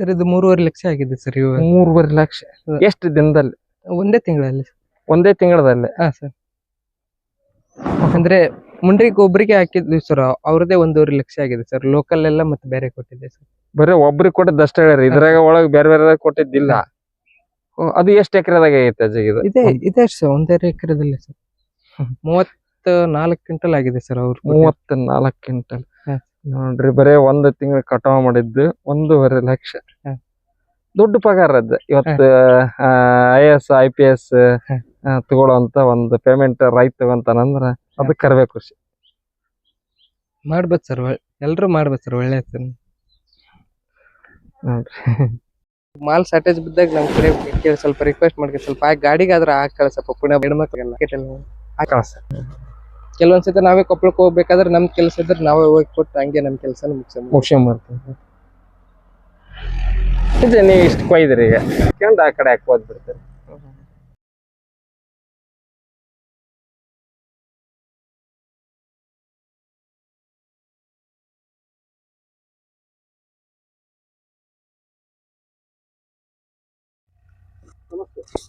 Sir ಇದು ಮೂರುವರೆ ಲಕ್ಷ ಆಗಿದೆ ಸರ್ ಇವಾಗ. ಮೂರುವರೆ ಲಕ್ಷ. ಎಷ್ಟು ದಿನದಲ್ಲಿ? ಒಂದೇ ತಿಂಗಳಲ್ಲಿ ಒಂದೇ ತಿಂಗಳಲ್ಲಿ ಹಾ ಸರ್ ಅಂದ್ರೆ ಮುಂಡ್ರಿಗೆ ಒಬ್ರಿಗೆ ಹಾಕಿದ್ವಿ ಸರ್ ಅವ್ರದೇ ಒಂದೂವರೆ ಲಕ್ಷ ಆಗಿದೆ ಸರ್ ಲೋಕಲ್ ಎಲ್ಲ ಮತ್ತೆ ಬೇರೆ ಕೊಟ್ಟಿದ್ದೆ ಸರ್ ಬರೀ ಒಬ್ರಿಗೆ ಕೊಟ್ಟದ್ದು ಅಷ್ಟೇ ಹೇಳ್ರಿ. ಇದ್ರಾಗ ಒಳಗೆ ಬೇರೆ ಬೇರೆ ಕೊಟ್ಟಿದ್ದಿಲ್ಲ. ಅದು ಎಷ್ಟು ಎಕರೆದಾಗ ಐತೆ ಅಜ್ಜಿ ಇದು? ಇದೆ ಇದೆ ಸರ್ ಒಂದೇ ಎಕರೆದಲ್ಲಿ ಸರ್ ಮೂವತ್ತ ನಾಲ್ಕು ಕ್ವಿಂಟಲ್ ಆಗಿದೆ ಸರ್ ಅವ್ರು ಮೂವತ್ತ ನಾಲ್ಕು ಕ್ವಿಂಟಲ್. ನೋಡ್ರಿ ಬರೇ ಒಂದ್ ತಿಂಗಳ ಕಟಾವ್ ಮಾಡಿದ್ದು ಒಂದೂವರೆ ಲಕ್ಷ. ದೊಡ್ಡ ಪಗಾರ ಅದ ಇವತ್ತು I S I P S. ತಗೊಳ್ಳೋಂತ ಒಂದು ಪೇಮೆಂಟ್ ರೈತ ತಗೊಂತಾನಂದ್ರ ಅದು ಕರ್ಬೇಕು ಖುಷಿ. ಮಾಡ್ಬೇಕು ಸರ್ ಎಲ್ರು ಮಾಡ್ಬೇಕ್ ಸರ್ ಒಳ್ಳೆ ಮಾಲ್ ಶಾರ್ಟೇಜ್ ಬಿದ್ದಾಗ ನಮ್ ಕಡೆ ಕೇಳಿ ಸ್ವಲ್ಪ ರಿಕ್ವೆಸ್ಟ್ ಮಾಡ್ಕೊಂಡು ಸ್ವಲ್ಪ ಆ ಗಾಡಿಗಾದ್ರ ಹಾಕಿ ಕಳ್ಸಪ್ಪ ಪುಣ್ಯ ಹೆಣ್ಮಕ್ಳಿಗೆಲ್ಲ. ಕಳ್ಸ. ಕೆಲವೊಂದ್ಸತಿ ನಾವೇ ಕೊಪ್ಪಳಕ್ಕೆ ಹೋಗ್ಬೇಕಾದ್ರೆ ನಮ್ ಕೆಲಸ ಇದ್ರೆ ನಾವೇ ಹೋಗಿ ಕೊಟ್ಟು ಹಂಗೆ ನಮ್ ಕೆಲಸನ ಮುಗಿಸ್ಕೊಂಡ್ ಮುಗಿಸ್ಕೊಂಬರ್ತೀನಿ ಇದು ನೀವು ಇಷ್ಟು ಕೊಯ್ದ್ರಿ ಈಗ. ಆ ಕಡೆ ಹಾಕಿ ಬಿಡ್ತೀರಿ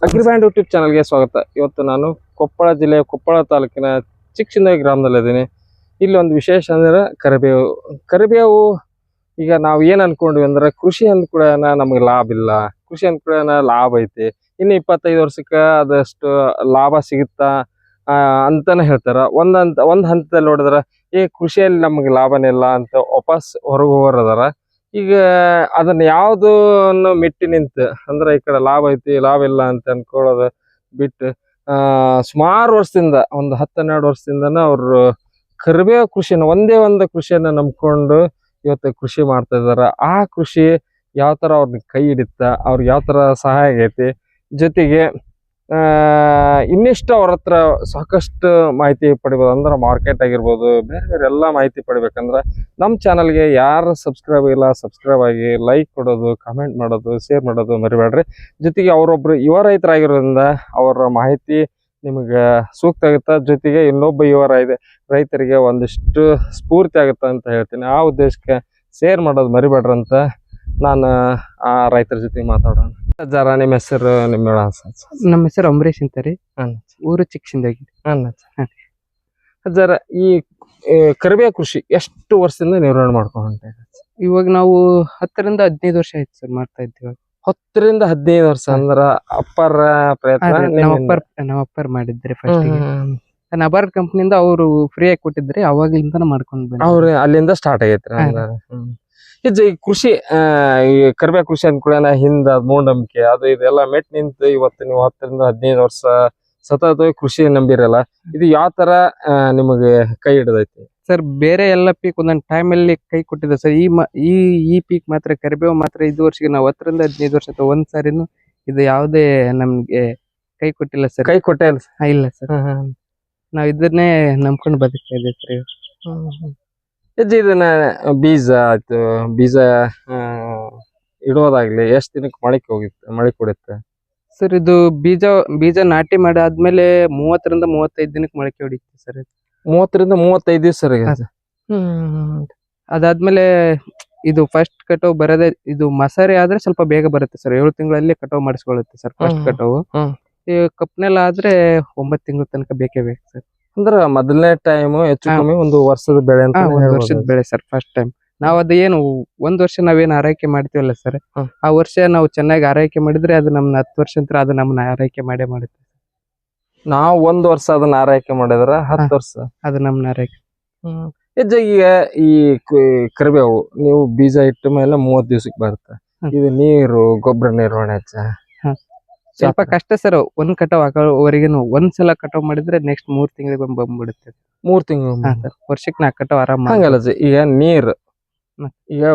ಅಗ್ರಿಬ್ಯಾಂಡ್ ಯೂಟ್ಯೂಬ್ ಚಾನಲ್ಗೆ ಸ್ವಾಗತ. ಇವತ್ತು ನಾನು ಕೊಪ್ಪಳ ಜಿಲ್ಲೆಯ ಕೊಪ್ಪಳ ತಾಲೂಕಿನ ಚಿಕ್ಕಸಿಂದಗಿ ಗ್ರಾಮದಲ್ಲಿದ್ದೀನಿ ಇಲ್ಲಿ ಒಂದು ವಿಶೇಷ ಅಂದ್ರೆ ಕರಿಬೇವು. ಕರಿಬೇವು ಈಗ ನಾವು ಏನ್ ಅನ್ಕೊಂಡ್ವಿ ಅಂದ್ರೆ ಕೃಷಿ ಅಂದ ಕೂಡ ನಮಗೆ ಲಾಭ ಇಲ್ಲ. ಕೃಷಿ ಅಂದ ಕೂಡ ಲಾಭ ಐತಿ. ಇನ್ನು ಇಪ್ಪತ್ತೈದು ವರ್ಷಕ್ಕೆ ಅದಷ್ಟು ಲಾಭ ಸಿಗುತ್ತಾ ಅಂತಾನೆ ಹೇಳ್ತಾರ. ಒಂದ್ ಹಂತ, ಒಂದ್ ಹಂತದಲ್ಲಿ ನೋಡಿದ್ರೆ, ಏ, ಕೃಷಿಯಲ್ಲಿ ನಮಗೆ ಲಾಭನೇ ಇಲ್ಲ ಅಂತ ವಾಪಸ್ ಹೊರಗೆ ಹೋಗೋರದಾರ. ಈಗ ಅದನ್ನ ಯಾವುದನ್ನು ಮೆಟ್ಟಿ ನಿಂತು, ಅಂದ್ರೆ ಈ ಕಡೆ ಲಾಭ ಐತಿ, ಲಾಭ ಇಲ್ಲ ಅಂತ ಅನ್ಕೊಳ್ಳೋದು ಬಿಟ್ಟು ಸುಮಾರು ವರ್ಷದಿಂದ, ಒಂದು ಹತ್ತು ಹನ್ನೆರಡು ವರ್ಷದಿಂದನ ಅವರು ಕರಿಬೇವು ಕೃಷಿನ ಒಂದೇ ಒಂದು ಕೃಷಿಯನ್ನ ನಂಬ್ಕೊಂಡು ಇವತ್ತು ಕೃಷಿ ಮಾಡ್ತಾ ಇದ್ದಾರೆ. ಆ ಕೃಷಿ ಯಾವ ತರ ಅವ್ರನ್ನ ಕೈ ಹಿಡಿತ ಅವ್ರಿಗೆ ಯಾವ ತರ ಸಹಾಯ ಆಗೈತಿ, ಜೊತೆಗೆ ಇನ್ನಿಷ್ಟು ಅವ್ರ ಹತ್ರ ಸಾಕಷ್ಟು ಮಾಹಿತಿ ಪಡಿಬೋದು. ಅಂದ್ರೆ ಮಾರ್ಕೆಟ್ ಆಗಿರ್ಬೋದು, ಬೇರೆ ಬೇರೆ ಎಲ್ಲ ಮಾಹಿತಿ ಪಡಿಬೇಕಂದ್ರೆ ನಮ್ಮ ಚಾನಲ್ಗೆ ಯಾರು ಸಬ್ಸ್ಕ್ರೈಬ್ ಇಲ್ಲ ಸಬ್ಸ್ಕ್ರೈಬ್ ಆಗಿ ಲೈಕ್ ಕೊಡೋದು ಕಮೆಂಟ್ ಮಾಡೋದು ಶೇರ್ ಮಾಡೋದು ಮರಿಬೇಡ್ರಿ ಜೊತೆಗೆ ಅವರೊಬ್ಬರು ಯುವ ರೈತರಾಗಿರೋದ್ರಿಂದ ಅವರ ಮಾಹಿತಿ ನಿಮಗೆ ಸೂಕ್ತ ಆಗುತ್ತೆ. ಜೊತೆಗೆ ಇನ್ನೊಬ್ಬ ಯುವ ರೈತ, ರೈತರಿಗೆ ಒಂದಿಷ್ಟು ಸ್ಫೂರ್ತಿ ಆಗುತ್ತೆ ಅಂತ ಹೇಳ್ತೀನಿ. ಆ ಉದ್ದೇಶಕ್ಕೆ ಶೇರ್ ಮಾಡೋದು ಮರಿಬೇಡ್ರಿ ಅಂತ ನಾನು ಆ ರೈತರ ಜೊತೆಗೆ ಮಾತಾಡೋಣ. ಜರ ನಿಮ್ಮ ಹೆಸರು ನಿಮ್ಮ ನಮ್ಮ ಹೆಸರು ಅಂಬರೀಶ್ ಅಂತ ರೀ. ಊರು ಚಿಕ್ಕಸಿಂದಾಗಿ ಜರ ಈ ಈ ಕರಿಬೇವು ಕೃಷಿ ಎಷ್ಟು ವರ್ಷದಿಂದ ನಿರ್ವಹಣೆ ಮಾಡ್ಕೊಂಡು? ಇವಾಗ ನಾವು ಹತ್ತರಿಂದ ಹದಿನೈದು ವರ್ಷ ಆಯ್ತು ಸರ್ ಮಾಡ್ತಾ ಇದ್ದೀವಿ ಹತ್ತರಿಂದ ಹದಿನೈದು ವರ್ಷ ಅಂದ್ರ ಅಪ್ಪರ ಪ್ರಯತ್ನ ನಮ್ಮ ನಿಮ್ಮಿಂದ. ಅಪ್ಪರ್ ನಮ್ಮ ಅಪ್ಪರ್ ಮಾಡಿದ್ರೆ ಫಸ್ಟ್. ನಬಾರ್ಡ್ ಕಂಪ್ನಿಯಿಂದ ಅವರು ಫ್ರೀ ಆಗಿ ಕೊಟ್ಟಿದ್ರೆ ಅವಾಗಿಂದ ಮಾಡ್ಕೊಂಡು ಅವ್ರ ಅಲ್ಲಿಂದ ಸ್ಟಾರ್ಟ್ ಆಗೈತ್ರಿ. ಇದು ಈ ಕೃಷಿ ಈ ಕರ್ಬೆ ಕೃಷಿ ಅಂದ ಕೂಡ ಹಿಂದ ಮೂಢನಂಬಿಕೆ ಅದು ಇದೆಲ್ಲ ಮೆಟ್ ನಿಂತು ಇವತ್ತು ನೀವು ಹತ್ತರಿಂದ ಹದಿನೈದು ವರ್ಷ ಸತತ ಕೃಷಿ ನಂಬಿರಲ್ಲ. ಇದು ಯಾವ ತರ ನಿಮಗೆ ಕೈ ಹಿಡಿದೈತಿ? ಸರ್ ಬೇರೆ ಎಲ್ಲ ಪೀಕ್ ಒಂದೊಂದು ಟೈಮಲ್ಲಿ ಅಲ್ಲಿ ಕೈ ಕೊಟ್ಟಿದೆ. ಸರ್ ಈ ಮ- ಈ ಈ ಪೀಕ್ ಮಾತ್ರ ಕರಿಬೇವು ಮಾತ್ರ ಇದು ವರ್ಷಕ್ಕೆ ನಾವು ಹತ್ತರಿಂದ ಹದಿನೈದು ವರ್ಷ ಅಥವಾ ಒಂದ್ ಸಾರಿನು ಇದು ಯಾವುದೇ ನಮ್ಗೆ ಕೈ ಕೊಟ್ಟಿಲ್ಲ ಸರ್. ಕೈ ಕೊಟ್ಟೆ ಇಲ್ಲ ಇಲ್ಲ ಸರ್. ನಾವು ಇದನ್ನೇ ನಂಬ್ಕೊಂಡು ಬದುಕ್ತಾ ಇದ್ದೀವಿ ಸರ್ ಇದನ್ನ ಬೀಜ ಆಯ್ತು. ಬೀಜ ಇಡೋದಾಗ್ಲಿ ಎಷ್ಟ್ ದಿನಕ್ಕೆ ಮೊಳಕೆ ಹೋಗಿತ್ತು ಮೊಳಕೆ ಹೊಡಿತ್ತೆ ಸರ್ ಇದು ಬೀಜ ಬೀಜ ನಾಟಿ ಮಾಡಿ ಆದ್ಮೇಲೆ ಮೂವತ್ತರಿಂದ ಮೂವತ್ತೈದು ದಿನಕ್ಕೆ ಮೊಳಕೆ ಹೊಡಿತ್ತೆ ಸರ್. ಮೂವತ್ತರಿಂದ ಮೂವತ್ತೈದು ದಿವಸ ಹ್ಮ್ ಅದಾದ್ಮೇಲೆ ಇದು ಫಸ್ಟ್ ಕಟಾವ್ ಬರೋದೇ ಇದು ಮಸಾರಿ ಆದ್ರೆ ಸ್ವಲ್ಪ ಬೇಗ ಬರುತ್ತೆ ಸರ್. ಏಳು ತಿಂಗಳಲ್ಲಿ ಕಟಾವ್ ಮಾಡಿಸ್ಕೊಳ್ಳುತ್ತೆ ಸರ್ ಫಸ್ಟ್. ಕಟಾವು. ಕಪ್ನೆಲ್ಲ ಆದ್ರೆ ಒಂಬತ್ತು ತಿಂಗಳ ತನಕ ಬೇಕೇ ಬೇಕು ಸರ್. ಅಂದ್ರ ಮೊದಲನೇ ಟೈಮ್ ಹೆಚ್ಚು. ಕಮ್ಮಿ ಒಂದು ವರ್ಷದ ಬೆಳೆ ಅಂತ ಒಂದ್ ವರ್ಷದ ಬೆಳೆ ಸರ್ ಫಸ್ಟ್ ಟೈಮ್ ನಾವ್ ಅದ ಏನು ಒಂದ್ ವರ್ಷ ನಾವೇನ್ ಆರೈಕೆ ಮಾಡ್ತೀವಲ್ಲ ಸರ್ ಆ ವರ್ಷ ನಾವು ಚೆನ್ನಾಗಿ ಆರೈಕೆ ಮಾಡಿದ್ರೆ ಅದು ನಮ್ನ ಹತ್ತು ವರ್ಷ ನಂತರ ಅದು ನಮ್ನ ಆರೈಕೆ ಮಾಡೇ ಮಾಡುತ್ತೆ ನಾವು ಒಂದ್ ವರ್ಷ ಅದನ್ನ ಆರೈಕೆ ಮಾಡಿದ್ರ ಹತ್ತು ವರ್ಷ. ಅದು ನಮ್ನ ಆರೈಕೆ. ಈಗ ಈ ಕರಿಬೇವು ನೀವು ಬೀಜ ಇಟ್ಟ ಮೇಲೆ ಮೂವತ್ ದಿವ್ಸಕ್ಕೆ ಬರುತ್ತೆ. ಇದು ನೀರು ಗೊಬ್ಬರ ನಿರ್ವಹಣೆ ಹೆಚ್ಚ ಸ್ವಲ್ಪ ಕಷ್ಟ ಸರ್ ಒಂದ್ ಕಟಾವ್ ಹಾಕೋವರೆಗೆ ಒಂದ್ ಸಲ ಕಟಾವ್ ಮಾಡಿದ್ರೆ ನೆಕ್ಸ್ಟ್ ಮೂರ್ ತಿಂಗಳಿಗೆ ಬಂದ್ ಬಂದ್ಬಿಡುತ್ತೆ. ಮೂರ್ ತಿಂಗಳು ಸರ್ ವರ್ಷಕ್ಕೆ ನಾಲ್ಕು ಕಟಾವ್ ಆರಾಮ ಹಂಗಲ್ಲ ಜಿ, ಈಗ ನೀರ್ ಈಗ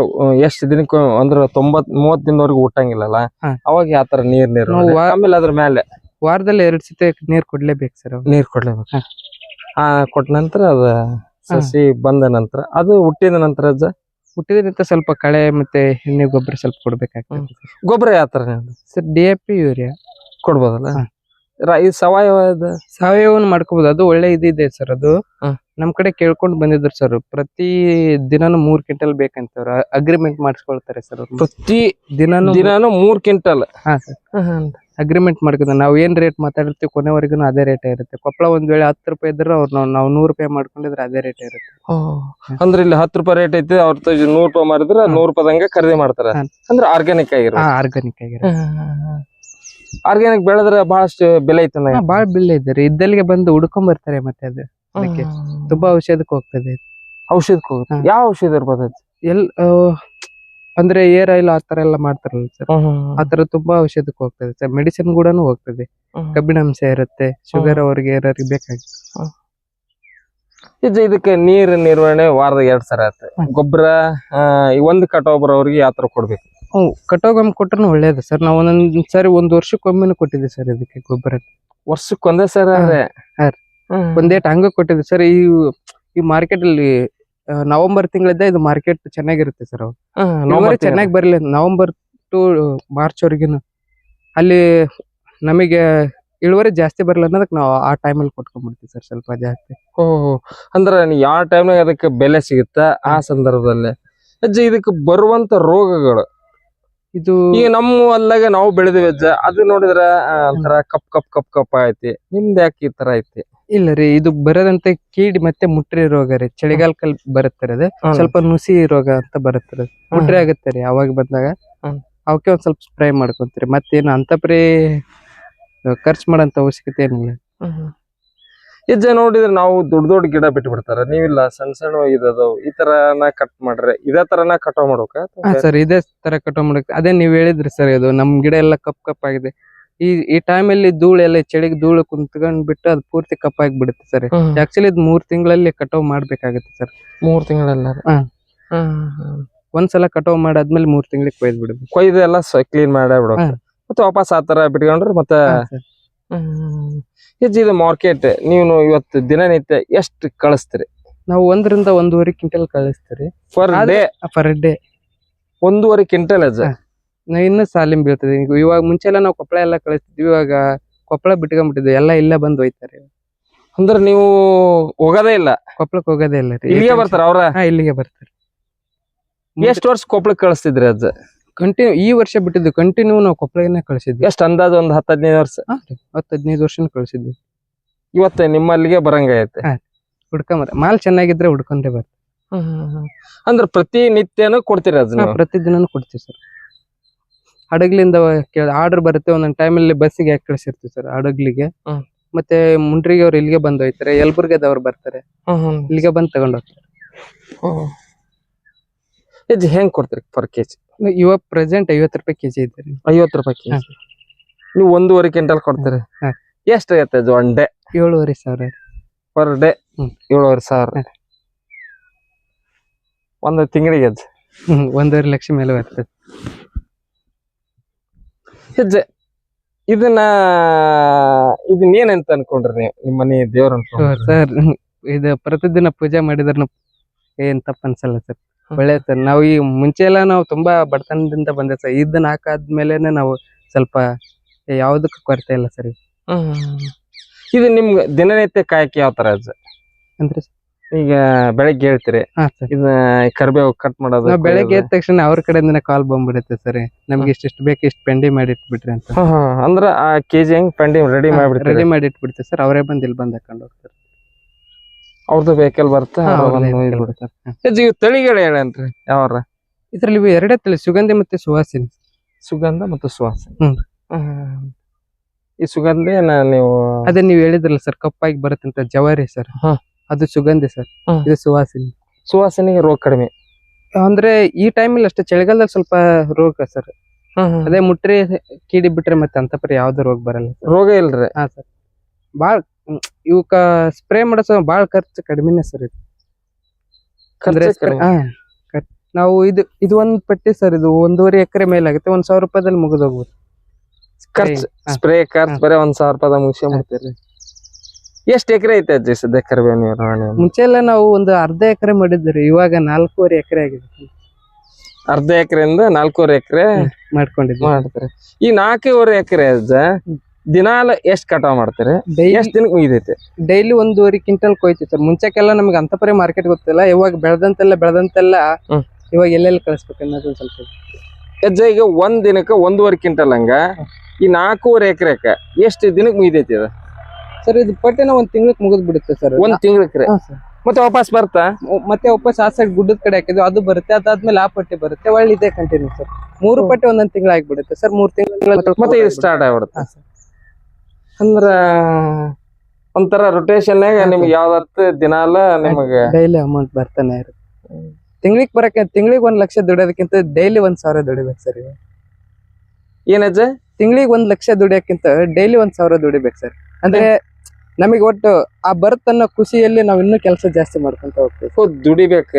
ಎಷ್ಟ್ ದಿನಕ್ಕೆ ಅಂದ್ರ ತೊಂಬತ್ ಮೂವತ್ ದಿನವರೆಗೆ ಊಟಂಗಿಲ್ಲ. ಅವಾಗ ಯಾವ ತರ ನೀರ್ ನೀರ್ ಆಮೇಲೆ ಅದ್ರ ಮೇಲೆ ವಾರದಲ್ಲಿ ಎರಡ್ ಸತಿ ನೀರ್ ಕೊಡ್ಲೇಬೇಕು ಸರ್ ನೀರ್ ಕೊಡ್ಲೇಬೇಕು. ಆ ಕೊಟ್ಟ ನಂತರ ಅದ ಸಸಿ ಬಂದ ನಂತರ ಅದು ಹುಟ್ಟಿದ ನಂತರ ಅಜ್ಜ ಹುಟ್ಟಿದ ನಂತರ ಸ್ವಲ್ಪ ಕಳೆ ಮತ್ತೆ ಎಣ್ಣೆ ಗೊಬ್ಬರ ಸ್ವಲ್ಪ ಕೊಡ್ಬೇಕಾಗ್ತದೆ ಗೊಬ್ಬರ ಯಾವ ತರ sir D A P urea. ಕೊಡ್ಬೋದಲ್ಲ. ರ- ಇದು ಸಾವಯವದ? ಸಾವಯವನ್ ಮಾಡ್ಕೋಬಹುದು ಅದು ಒಳ್ಳೆ ಇದಿದೆ ಸರ್ ಅದು. ನಮ್ ಕಡೆ ಕೇಳ್ಕೊಂಡ್ ಬಂದಿದ್ರು ಸರ್. ಪ್ರತಿ ದಿನಾನು ಮೂರ್ ಕ್ವಿಂಟಲ್ ಬೇಕಂತ ಅಗ್ರಿಮೆಂಟ್ ಮಾಡಿಸ್ಕೊಳ್ತಾರೆ ಸರ್ ಪ್ರತಿ ದಿನಾನು ದಿನಾನು ಮೂರ್ ಕ್ವಿಂಟಲ್. ಹಾ ಸರ್. ಅಗ್ರಿಮೆಂಟ್ ಮಾಡ್ಕೊಂಡು ನಾವು ಏನ್ ರೇಟ್ ಮಾತಾಡಿರ್ತೀವಿ ಕೊನೆವರೆಗೂ ಅದೇ ರೇಟ್ ಇರುತ್ತೆ. ಕೊಪ್ಪಳ ಒಂದ್ ವೇಳೆ ಹತ್ತು ರೂಪಾಯಿ ಇದ್ರೆ ಅವ್ರು ನಾವು ನಾವು ನೂರು ರೂಪಾಯಿ ಮಾಡ್ಕೊಂಡಿದ್ರೆ ಅದೇ ರೇಟ್ ಇರುತ್ತೆ. ಅಂದ್ರೆ ಇಲ್ಲಿ ಹತ್ತು ರೂಪಾಯಿ ರೇಟ್ ಐತೆ ಅವ್ರ ನೂರ್ ರೂಪಾಯಿ ಮಾಡಿದ್ರೆ ಹ್ಮ್. ನೂರ್ ರೂಪಾಯಿದಂಗೆ ಖರೀದಿ ಮಾಡ್ತಾರೆ. ಅಂದ್ರೆ ಆರ್ಗ್ಯಾನಿಕ್ ಆಗಿರೋ ಆರ್ಗ್ಯಾನಿಕ್ ಆರ್ಗಾನಿಕ್ ಆಗಿರುತ್ತೆ ಆರ್ಗ್ಯಾನಿಕ್ ಬೆಳೆದ್ರೆ ಬಹಳಷ್ಟು ಬೆಲೆ ಐತೆ ಬಹಳ ಬೆಲೆ ಐತೆ ಇದ್ದಾರೆ ಇದ್ದಲ್ಲಿಗೆ ಬಂದು ಹುಡ್ಕೊಂಡ್ ಬರ್ತಾರೆ ಮತ್ತೆ ಅದು. ಅದಕ್ಕೆ ತುಂಬಾ ಔಷಧಕ್ಕೆ ಹೋಗ್ತದೆ. ಔಷಧಕ್ಕೆ ಹೋಗುತ್ತೆ. ಹಾ. ಯಾವ ಔಷಧ ಇರ್ಬೋದು ಅದು? ಎಲ್ ಆ, ಅಂದ್ರೆ ಏರ್ ಆಯಿಲ್ ಆತರ ಎಲ್ಲ ಮಾಡ್ತಾರಲ್ಲ ಸರ್. ಆತರ ತುಂಬಾ ಔಷಧಕ್ಕೆ ಹೋಗ್ತದೆ ಸರ್. ಮೆಡಿಸಿನ್ ಕೂಡನು ಹೋಗ್ತದೆ. ಕಬ್ಬಿಣಾಂಶ ಇರುತ್ತೆ. ಶುಗರ್ ಅವ್ರಿಗೆ ಏನಾರಿಗೆ ಬೇಕಾಗಿತ್ತು. ಇದು ಇದಕ್ಕೆ ನೀರು ನಿರ್ವಹಣೆ ವಾರದ ಎರಡ್ ಸರ ಆಯ್ತು. ಗೊಬ್ಬರ ಒಂದು ಕಟಾವ್ ಬರೋವ್ರಿಗೆ ಯಾವ ತರ ಕೊಡ್ಬೇಕು. ಹ್ಞೂ ಕಟ್ಟೋಗಮ್ ಕೊಟ್ಟರು ಒಳ್ಳೇದು ಸರ್. ನಾವು ಒಂದೊಂದು ಸಾರಿ ಒಂದ್ ವರ್ಷಕ್ಕೊಮ್ಮೆನೂ ಕೊಟ್ಟಿದ್ದೆ ಸರ್ ಇದಕ್ಕೆ ಗೊಬ್ಬರ ವರ್ಷಕ್ಕೆ ಒಂದೇ ಸರ ಒಂದೇ ಟಾಂಗ ಒಂದೇಟ್ ಹಂಗ ಕೊಟ್ಟಿದ್ದೆ ಸರ್. ಈ ಈ ಮಾರ್ಕೆಟ್ ಅಲ್ಲಿ ನವೆಂಬರ್ ತಿಂಗಳಿದ್ದ ಇದು ಮಾರ್ಕೆಟ್ ಚೆನ್ನಾಗಿರುತ್ತೆ ಸರ್ ಅವು ಇಳುವರಿ ಚೆನ್ನಾಗಿ ಬರ್ಲಿ ನವೆಂಬರ್ ಟು ಮಾರ್ಚ್ ವರೆಗಿನ ಅಲ್ಲಿ ನಮಗೆ ಇಳುವರಿ ಜಾಸ್ತಿ ಬರಲ್ಲ ಅನ್ನೋದಕ್ಕೆ ನಾವು ಆ ಟೈಮಲ್ಲಿ ಕೊಟ್ಕೊಂಡ್ಬಿಡ್ತೀವಿ ಸರ್ ಸ್ವಲ್ಪ ಜಾಸ್ತಿ. ಓಹ್ ಅಂದ್ರೆ ಯಾವ ಟೈಮ್ನಾಗ ಅದಕ್ಕೆ ಬೆಲೆ ಸಿಗುತ್ತಾ? ಆ ಸಂದರ್ಭದಲ್ಲಿ. ಅಜ್ಜ ಇದಕ್ಕೆ ಬರುವಂತ ರೋಗಗಳು ಇದು ಈಗ ನಮ್ಮ ಹೊಲ್ದಾಗ ನಾವು ಬೆಳೆದಿವಿ ಅಜ್ಜ ಅದು ನೋಡಿದ್ರೆ ಒಂಥರ ಕಪ್ ಕಪ್ ಕಪ್ ಕಪ್ ಐತಿ. ನಿಮ್ದು ಯಾಕೆ ಈ ತರ ಐತಿ? ಇಲ್ಲ ರೀ ಇದು ಬರದಂತ ಕೀಡಿ ಮತ್ತೆ ಮುಟ್ರಿ ರೋಗ ರೀ. ಚಳಿಗಾಲಕಲ್ ಬರುತ್ತೆ ಅದೇ. ಸ್ವಲ್ಪ ನುಸಿ ರೋಗ ಅಂತ ಬರುತ್ತೆ ರೀ ಮುಟ್ರಿ ಆಗುತ್ತೆ ರೀ ಅವಾಗ ಬಂದಾಗ. ಅವಕ್ಕೆ ಒಂದ್ ಸ್ವಲ್ಪ ಸ್ಪ್ರೇ ಮಾಡ್ಕೊಂತೀರಿ. ಮತ್ತೇನು ಅಂತ ಪ್ರೀ ಖರ್ಚು ಮಾಡೋಂತ ಅವಶ್ಯಕತೆ ಏನಿಲ್ಲ. ಹೆಜ್ಜ ನೋಡಿದ್ರೆ ನಾವು ದೊಡ್ಡ ದೊಡ್ಡ ಗಿಡ ಬಿಟ್ಟು ಬಿಡ್ತಾರ ನೀವಿಲ್ಲ ಸಣ್ಣ ಸಣ್ಣ ಇದಾವ್ ಈ ತರನ ಕಟ್ ಮಾಡ್ರೆ ಇದೇ ತರನ ಕಟಾವ್ ಮಾಡ್ಬೇಕ ಸರ್ ಇದೇ ತರ ಕಟಾವ್ ಮಾಡಕ್ ಅದೇ ನೀವ್ ಹೇಳಿದ್ರಿ ಸರ್ ಇದು ನಮ್ ಗಿಡ ಎಲ್ಲ ಕಪ್ ಕಪ್ ಆಗಿದೆ. ಈ ಈ ಟೈಮಲ್ಲಿ ಧೂಳು ಎಲ್ಲ ಚಳಿಗೆ ಧೂಳು ಕುಂತ್ಕೊಂಡ್ ಬಿಟ್ಟು ಅದು ಪೂರ್ತಿ ಕಪ್ಪಾಗಿ ಬಿಡುತ್ತೆ ಸರ್. ಆಕ್ಚುಲಿ ಇದು ಮೂರ್ ತಿಂಗಳಲ್ಲಿ ಕಟಾವ್ ಮಾಡ್ಬೇಕಾಗತ್ತೆ ಸರ್. ಮೂರ್ ತಿಂಗಳಲ್ಲ. ಒಂದ್ಸಲ ಕಟಾವ್ ಮಾಡಾದ್ಮೇಲೆ ಮೂರ್ ತಿಂಗಳಿಗೆ ಕೊಯ್ದು ಬಿಡುದು ಕೊಯ್ದು ಎಲ್ಲ ಕ್ಲೀನ್ ಮಾಡೇ ಮತ್ತೆ ವಾಪಸ್ ಆ ತರ ಬಿಟ್ಕೊಂಡ್ರೆ ಮತ್ತೆ ಹೆಜ್ಜ ಇದು ಮಾರ್ಕೆಟ್ ನೀವು ಇವತ್ತು ದಿನನಿತ್ಯ ಎಷ್ಟು ಕಳಿಸ್ತೀರಿ? ನಾವು ಒಂದರಿಂದ ಒಂದೂವರೆ ಕ್ವಿಂಟಲ್ ಕಳಿಸ್ತೀರಿ. ಪರ್ ಡೇ ಪರ್ ಡೇ ಒಂದೂವರೆ ಕ್ವಿಂಟಲ್ ಅಜ್ಜ? ನಾ ಇನ್ನೂ ಸಾಲಿಮ್ ಬೀಳ್ತದೆ. ಈಗ ಇವಾಗ ಮುಂಚೆ ಎಲ್ಲ ನಾವು ಕೊಪ್ಪಳ ಎಲ್ಲ ಕಳಿಸ್ತಿದ್ವಿ. ಇವಾಗ ಕೊಪ್ಪಳ ಬಿಟ್ಕೊಂಡ್ಬಿಟ್ಟಿದ್ವಿ. ಎಲ್ಲ ಇಲ್ಲೇ ಬಂದು ಹೋಯ್ತಾರೆ ಅಂದ್ರೆ ನೀವು ಹೋಗೋದೇ ಇಲ್ಲ? ಕೊಪ್ಪಳಕ್ಕೆ ಹೋಗೋದೇ ಇಲ್ಲ ರೀ. ಇಲ್ಲಿಗೆ ಬರ್ತಾರ ಅವ್ರ? ಇಲ್ಲಿಗೆ ಬರ್ತಾರೆ. ಎಷ್ಟು ವರ್ಷ ಕೊಪ್ಪಳಕ್ಕೆ ಕಳಿಸ್ತಿದ್ರಿ ಅಜ್ಜ? ಕಂಟಿನ್ಯೂ ಈ ವರ್ಷ ಬಿಟ್ಟಿದ್ದು ಕಂಟಿನ್ಯೂ ನಾವು ಕೊಪ್ಪಳಗೇನೆ ಕಳಿಸಿದ್ವಿ. ಎಷ್ಟು ಅಂದಾಜು ಒಂದು ಹತ್ತು ಹದಿನೈದು ವರ್ಷ? ಹತ್ತು ಹದಿನೈದು ವರ್ಷ ಕಳಿಸಿದ್ವಿ. ಇವತ್ತೆ ನಿಮ್ಮಲ್ಲಿಗೆ ಬರಂಗೈತೆ. ಹುಡ್ಕೊಂಬರ ಮಾಲ್ ಚೆನ್ನಾಗಿದ್ರೆ ಹುಡ್ಕೊಂಡೇ ಬರ್ತೀವಿ. ಅಂದ್ರೆ ಪ್ರತಿ ನಿತ್ಯನೂ ಕೊಡ್ತೀರಿ ಅದನ್ನ ಪ್ರತಿದಿನನೂ ಕೊಡ್ತೀವಿ ಸರ್. ಹಡಗ್ಲಿಂದ ಕೇಳ ಆರ್ಡರ್ ಬರುತ್ತೆ ಒಂದೊಂದ್ ಟೈಮಲ್ಲಿ ಬಸ್ಸಿಗೆ ಯಾಕೆ ಕಳಿಸಿರ್ತೀವಿ ಸರ್ ಹಡಗ್ಲಿಗೆ. ಮತ್ತೆ ಮುಂಡ್ರಿಗೆ ಅವ್ರು ಇಲ್ಲಿಗೆ ಬಂದ್ ಹೋಯ್ತಾರೆ ಯಲ್ಬುರ್ಗದವ್ರು ಬರ್ತಾರೆ. ಇಲ್ಲಿಗೆ ಬಂದು ತಗೊಂಡ್ ಹೋಗ್ತಾರೆ. ಹೆಜ್ಜೆ ಹೆಂಗ್ ಕೊಡ್ತೀರಿ ಪರ್ ಕೆಜಿ ಇವಾಗ ಪ್ರೆಸೆಂಟ್ ಐವತ್ತು ರೂಪಾಯಿ ಕೆಜಿ ಇದೆ ರೀ. ಐವತ್ತು ರೂಪಾಯಿ ಕೆಜಿ. ನೀವು ಒಂದೂವರೆ ಕ್ವಿಂಟಲ್ ಕೊಡ್ತೀರಿ. ಹಾ. ಎಷ್ಟು ಆಗತ್ತೆ ಅದು ಒನ್ ಡೇ ಏಳುವರೆ ಸಾವಿರ ರೀ. ಪರ್ ಡೇ ಹ್ಮ್. ಏಳುವರೆ ಸಾವಿರ. ಒಂದು ತಿಂಗಳಿಗೆ ಅದು ಹ್ಮ್ ಒಂದೂವರೆ ಲಕ್ಷ ಮೇಲೆ ಬರ್ತದೆ. ಹೆಜ್ಜೆ ಇದನ್ನ ಇದನ್ನ ಏನಂತ ಅನ್ಕೊಂಡ್ರಿ ನೀವು? ನಿಮ್ಮ ಮನೆ ದೇವ್ರ ಅನ್ಕೊಂಡ್ರಿ. ಸರ್ ಇದು ಪ್ರತಿದಿನ ಪೂಜೆ ಮಾಡಿದ್ರು ಏನ್ ತಪ್ಪ ಅನ್ಸಲ್ಲ ಸರ್. ಒಳ್ಳೆ ಸರ್. ನಾವು ಈ ಮುಂಚೆ ಎಲ್ಲ ನಾವು ತುಂಬಾ ಬಡತನದಿಂದ ಬಂದೆ ಸರ್. ಇದನ್ನ ಹಾಕಾದ್ಮೇಲೆನೆ ನಾವು ಸ್ವಲ್ಪ ಯಾವ್ದಕ್ಕೂ ಕೊರತೆ ಇಲ್ಲ ಸರ್. ಇದು ನಿಮ್ಗೆ ದಿನನಿತ್ಯ ಕಾಯಕ್ಕೆ ಯಾವ ತರ ಅಜ್ಜ ಅಂದ್ರೆ ಈಗ ಬೆಳಗ್ಗೆ ಹೇಳ್ತೀರಿ. ಹಾ ಸರ್. ಕರಿಬೇವು ಕಟ್ ಮಾಡೋದು ನಾವು ಬೆಳಗ್ಗೆ. ಎದ್ದ ತಕ್ಷಣ ಅವ್ರ ಕಡೆಯಿಂದ ಕಾಲ್ ಬಂದ್ಬಿಡುತ್ತೆ ಸರ್. ನಮ್ಗೆ ಇಷ್ಟಿಷ್ಟು ಬೇಕು ಇಷ್ಟು ಪೆಂಡಿ ಮಾಡಿ ಇಟ್ಬಿಟ್ರಿ ಅಂತ. ಅಂದ್ರ ಆ ಕೆಜಿ ಹೆಂಗ್ ಪೆಂಡಿ ರೆಡಿ ಮಾಡ್ಬಿಡ್ತೀರಿ? ರೆಡಿ ಮಾಡಿ ಇಟ್ಬಿಡ್ತೀವಿ ಸರ್. ಅವರೇ ಬಂದು ಇಲ್ಲಿ ಬಂದು ಹಾಕೊಂಡು ಹೋಗ್ತಾರೆ. ಅವ್ರದ್ದು ವೆಹಿಕಲ್ ಬರ್ತಾ ತಳಿಗಳು ಹೇಳಂತ್ರಿ ಯಾವ್ರ? ಇದ್ರಲ್ಲಿ ಇವು ಎರಡೇ ತಳಿ ಸುಗಂಧಿ ಮತ್ತೆ ಸುವಾಸಿನಿ. ಸುಗಂಧ ಮತ್ತು ಸುವಾಸನೆ. ಹ್ಮ್. ಈ ಸುಗಂಧಿ ನೀವು ಅದೇ ನೀವು ಹೇಳಿದ್ರಲ್ಲ ಸರ್ ಕಪ್ಪಾಗಿ ಬರುತ್ತಂತ ಜವಾರಿ ಸರ್. ಅದು ಸುಗಂಧಿ ಸರ್. ಇದು ಸುವಾಸಿನಿ. ಸುವಾಸನೆಗೆ ರೋಗ ಕಡಿಮೆ. ಅಂದ್ರೆ ಈ ಟೈಮಲ್ಲಿ ಅಷ್ಟೇ ಚಳಿಗಾಲದಲ್ಲಿ ಸ್ವಲ್ಪ ರೋಗ ಸರ್. ಅದೇ ಮುಟ್ರಿ ಕೀಡಿ ಬಿಟ್ರೆ ಮತ್ತೆ ಅಂತ ಪರಿ ಯಾವ್ದು ರೋಗ ಬರಲ್ಲ ರೋಗ ಇಲ್ರಿ. ಹಾ ಸರ್. ಬಾಳ್ ಇವಕ್ಕ ಸ್ಪ್ರೇ ಮಾಡಿಸ ಬಾಳ್ ಖರ್ಚು ಕಡಿಮೆನೆ ಸರ್ ಇದು. ಅಂದ್ರೆ. ನಾವು ಇದು ಇದು ಒಂದ್ ಪಟ್ಟಿ ಸರ್ ಇದು ಒಂದೂವರೆ ಎಕರೆ ಮೇಲಾಗುತ್ತೆ ಒಂದ್ ಸಾವಿರ ರೂಪಾಯಿದಲ್ಲಿ ಮುಗಿದೋಗ್ಬೋದು. ಖರ್ಚು. ಸ್ಪ್ರೇ ಖರ್ಚು. ಬರೀ ಒಂದ್ ಸಾವಿರ ರೂಪಾಯಿ ಮುಗಿಸ್ಕೊಂಡ್ಬಿಡ್ತೀರಿ ಎಷ್ಟ್ ಎಕರೆ ಐತೆ ಅಜ್ಜಿ ಸದ್ಯ ಕರಿಬೇವು ನಿರ್ವಹಣೆ ಮುಂಚೆ ಎಲ್ಲ ನಾವು ಒಂದು ಅರ್ಧ ಎಕರೆ ಮಾಡಿದ್ರಿ ಇವಾಗ ನಾಲ್ಕೂವರೆ ಎಕರೆ ಆಗಿದೆ. ಅರ್ಧ ಎಕರೆಯಿಂದ ನಾಲ್ಕೂವರೆ ಎಕರೆ ಮಾಡ್ಕೊಂಡಿದ್ವಿ. ಮಾಡ್ತಾರೆ. ಈ ನಾಲ್ಕೂವರೆ ಎಕರೆ ಅಜ್ಜ ದಿನಾಲ ಎಷ್ಟು ಕಟಾವ್ ಮಾಡ್ತಾರೆ? ಎಷ್ಟು ದಿನಕ್ಕೆ ಮುಗಿದೈತಿ? ಡೈಲಿ ಒಂದೂವರೆ ಕ್ವಿಂಟಲ್ ಕೊಯ್ತಿತ್ತು. ಸರ್ ಮುಂಚೆಕ್ಕೆಲ್ಲ ನಮ್ಗೆ ಅಂತ ಪರಿ ಮಾರ್ಕೆಟ್ ಗೊತ್ತಿಲ್ಲ. ಇವಾಗ ಬೆಳೆದಂತೆಲ್ಲ ಬೆಳೆದಂತೆಲ್ಲ ಇವಾಗ ಎಲ್ಲೆಲ್ಲಿ ಕಳಿಸ್ಬೇಕು ಅನ್ನೋದು ಸ್ವಲ್ಪ. ಹೆಜ್ಜೆ ಈಗ ಒಂದ್ ದಿನಕ್ಕೆ ಒಂದೂವರೆ ಕ್ವಿಂಟಲ್ ಹಂಗ. ಈ ನಾಲ್ಕೂವರೆ ಎಕರೆಕ ಎಷ್ಟು ದಿನಕ್ಕೆ ಮುಗಿದೈತಿ ಇದು? ಸರ್ ಇದು ಪಟ್ಟಿನ ಒಂದ್ ತಿಂಗ್ಳಕ್ ಮುಗಿದ್ ಬಿಡುತ್ತೆ ಸರ್. ಒಂದ್ ತಿಂಗ್ಳಕ್ರೆ? ಮತ್ತೆ ವಾಪಸ್ ಬರ್ತಾ? ಮತ್ತೆ ವಾಪಸ್ ಆ ಸೈಡ್ ಗುಡ್ಡದ ಕಡೆ ಹಾಕಿದ್ವಿ. ಅದು ಬರುತ್ತೆ. ಅದಾದ್ಮೇಲೆ ಆ ಪಟ್ಟಿ ಬರುತ್ತೆ. ಒಳ್ಳೆ ಇದೆ ಕಂಟಿನ್ಯೂ ಸರ್. ಮೂರು ಪಟ್ಟಿ ಒಂದೊಂದ್ ತಿಂಗಳು ಬಿಡುತ್ತೆ ಸರ್. ಮೂರ್ ತಿಂಗಳ ಮತ್ತೆ ಸ್ಟಾರ್ಟ್ ಆಗ್ಬಿಡುತ್ತೆ. ಸರ್. ಅಂದ್ರ ಒಂಥರ ರೊಟೇಷನ್ ನಿಮ್ಗೆ ಯಾವ್ದತ್ ದಿನಾಲ ನಿಮಗೆ ಡೈಲಿ ಅಮೌಂಟ್ ಬರ್ತಾನೆ ಇರುತ್ತೆ. ಬರಕ್ಕ ಬರಕ್ಕೆ ತಿಂಗಳಿಗೆ ಒಂದ್ ಲಕ್ಷ ದುಡಿಯೋದಕ್ಕಿಂತ ಡೈಲಿ ಒಂದ್ ಸಾವಿರ ದುಡಿಬೇಕು ಸರ್ ಏನಜ್ಜ ತಿಂಗ್ಳಿಗೆ ತಿಂಗಳಿಗೆ ಒಂದ್ ಲಕ್ಷ ದುಡಿಯೋಕ್ಕಿಂತ ಡೈಲಿ ಒಂದ್ ಸಾವಿರ ದುಡಿಬೇಕು ಸರ್. ಅಂದ್ರೆ ನಮಗೆ ಒಟ್ಟು ಆ ಬರ್ತ್ ಅನ್ನೋ ಖುಷಿಯಲ್ಲಿ ನಾವ್ ಇನ್ನೂ ಕೆಲಸ ಜಾಸ್ತಿ ಮಾಡ್ಕೊಂತ ಹೋಗ್ತೀವಿ. ದುಡಿಬೇಕು.